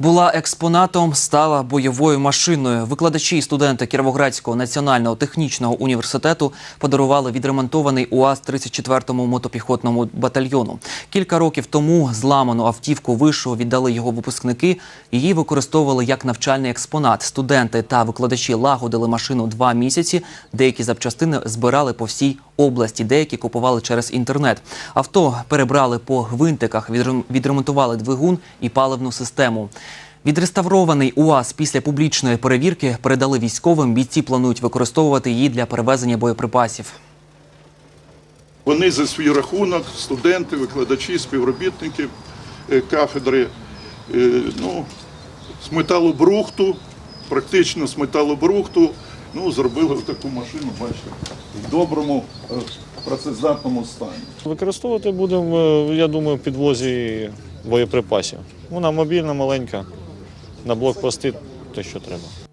Була експонатом, стала бойовою машиною. Викладачі і студенти Кіровоградського національного технічного університету подарували відремонтований УАЗ 34-му мотопіхотному батальйону. Кілька років тому зламану автівку вишу віддали його випускники. Її використовували як навчальний експонат. Студенти та викладачі лагодили машину два місяці. Деякі запчастини збирали по всій області, деякі купували через інтернет. Авто перебрали по гвинтиках, відрем- відремонтували двигун і паливну систему. Відреставрований УАЗ після публічної перевірки передали військовим. Бійці планують використовувати її для перевезення боєприпасів. Вони за свій рахунок, студенти, викладачі, співробітники е, кафедри, е, ну, з металобрухту, практично з металобрухту, ну, зробили таку машину, бачите, в доброму е, працездатному стані. Використовувати будемо, е, я думаю, в підвозі боєприпасів. Вона мобільна, маленька, на блокпости те, що треба.